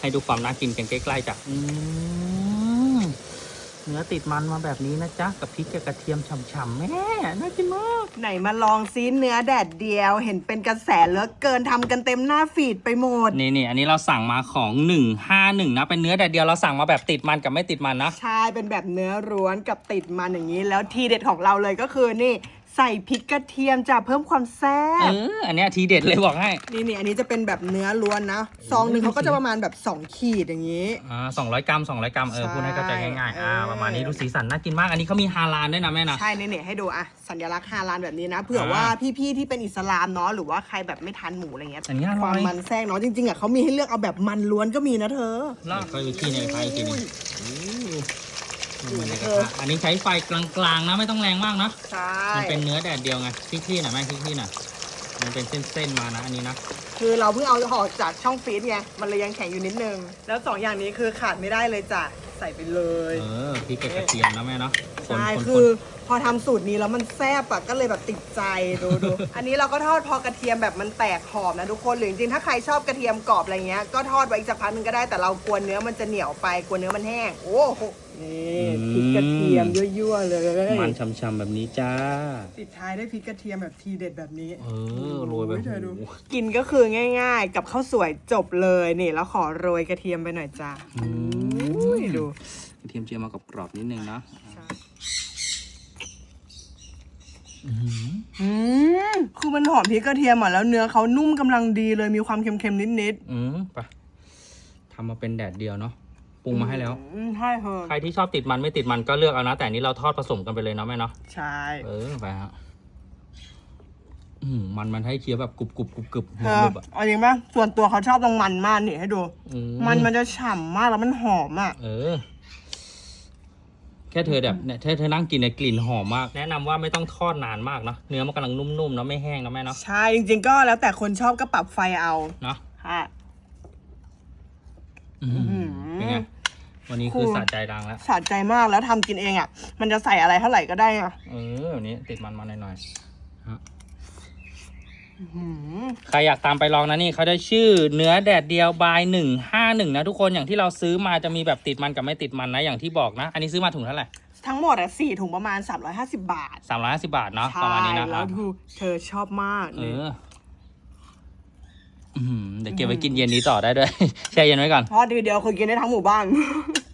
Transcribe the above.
ให้ดูความน่ากินกันใกล้ๆจ้ะอืมเนื้อติดมันมาแบบนี้นะจ๊ะ กับพริกกับกระเทียมฉ่ำๆแม่น่ากินมาก ไหนมาลองซิเนื้อแดดเดียว เห็นเป็นกระแสเหลือเกินทำกันเต็มหน้าฟีดไปหมด นี่นี่อันนี้เราสั่งมาของ 151 นะ เป็นเนื้อแต่เดียวเราสั่งมาแบบติดมันกับไม่ติดมันนะ ใช่เป็นแบบเนื้อร้วนกับติดมันอย่างนี้ แล้วทีเด็ดของเราเลยก็คือนี่ ใส่พริกกระเทียมจะเพิ่มความแซ่เอบ ออันเนี้ยทีเด็ดเลยบอกให้นี่นี่อันนี้จะเป็นแบบเนื้อล้วนนะซองหนึ่งเขาก็จะประมาณแบบ 2 ขีดอย่างนี้ อ่าสองร้อยกรัมสองร้อยกรัมเออใช่พูดให้เข้าใจง่ายๆอ่าเออ ประมาณนี้ดูสีสันน่ากินมากอันนี้เขามีฮาลาลด้วยนะแม่นะ ใช่เนี่ยให้ดูอะสัญลักษณ์ฮาลาลแบบนี้นะ เผื่อว่าพี่ๆที่เป็นอิสลามเนาะหรือว่าใครแบบไม่ทานหมูอะไรเงี้ยอันนี้อคร่วาอมยมันแทรกเนาะจริงๆอะเขามีให้เลือกเอาแบบมันล้วนก็มีนะเธอ แล้วค่อยไปขี้ในกระทะอีกทีหนึง อุ้ยเหมือนในกระทะอันนี้ใช้ไฟกลางๆนะไม่ต้องแรงมากนะ ใช่มันเป็นเนื้อแดดเดียวไงคลี่ๆหน่อยแม่คลี่ๆหน่อยมันเป็นเส้นๆมานะอันนี้นะ คือเราเพิ่งเอาออกจากช่องฟรีซไงมันเลยยังแข็งอยู่นิดนึง แล้วสองอย่างนี้คือขาดไม่ได้เลยจ้ะใส่ไปเลยเออพริกกับกระเทียมนะแม่เนาะคนใช่คนคือพอทำสูตรนี้แล้วมันแซ่บอะก็เลยแบบติดใจดูดู อันนี้เราก็ทอดพอกระเทียมแบบมันแตกขอบนะทุกคนหรือจริงๆถ้าใครชอบกระเทียมกรอบอะไรเงี้ยก็ทอดไว้อีกสักพักหนึงก็ได้แต่เรากลัวเนื้อมันจะเหนียวไปกลัวเนื้อมันแห้งโอ้โห นี่พริกกระเทียมยั่วๆเลยมันช่ำๆแบบนี้จ้า ปิดท้ายด้วยพริกกระเทียมแบบทีเด็ดแบบนี้ เออโรยไปโอ้เธอดูโอ้โหกินก็คือง่าย ๆ กับข้าวสวยจบเลยนี่แล้วขอโรยกระเทียมไปหน่อยจ้าอืมอุ้ยดูกระเทียมเจียวมากับกรอบๆนิดนึงเนาะอืมคือมันหอมพริกกระเทียมอะแล้วเนื้อเขานุ่มกำลังดีเลยมีความเค็มๆนิดอืมไปทำมาเป็นแดดเดียวเนาะ ปรุงมาให้แล้วๆอืมใช่เธอใครที่ชอบติดมันไม่ติดมันก็เลือกเอานะ แต่อันนี้เราทอดผสมกันไปเลยเนาะแม่เนาะ ใช่ เออไปฮะอืมมันมันให้เคี้ยวแบบกรุบกรุบกรุบกรุบเธหอนึบๆอะเอาจริงปะส่วนตัวเขาชอบตรงมันมากนี่ให้ดู อืมันมันจะฉ่ำมากแล้วมันหอมอะ เออ แค่เธอแบบเนี่ยเธอเธอนั่งกินเนี่ยกลิ่นหอมมาก แนะนำว่าไม่ต้องทอดนานมากเนาะ เนื้อมันกำลังนุ่มๆเนาะไม่แห้งนะแม่เนาะ ใช่จริงๆก็แล้วแต่คนชอบก็ปรับไฟเอาเนาะ ค่ะ อื้อหือหือเป็น ไงวันนี้คือสะใจดังแล้วสะใจมากแล้วทำกินเองอะ มันจะใส่อะไรเท่าไหร่ก็ได้อะเออวันนี้ติดมันมาหน่อยหืมๆใครอยากตามไปลองนะนี่เขาได้ชื่อเนื้อแดดเดียวบายหนึ่งห้าหนึ่งนะทุกคนอย่างที่เราซื้อมาจะมีแบบติดมันกับไม่ติดมันนะอย่างที่บอกนะ อันนี้ซื้อมาถุงเท่าไหร่ทั้งหมดอะสี่ถุงประมาณ 350 บาทสามร้อยห้าสิบาทเนาะใช่ประมาณนี้นะแล้วดูเธอชอบมากเอนี่อ อื้อหือเดี๋ยวเก็บไว้กินเย็นนี้ต่อได้ด้วย แช่เย็นไว้ก่อน เพราะทีเดียวคือกินได้ทั้งหมู่บ้าน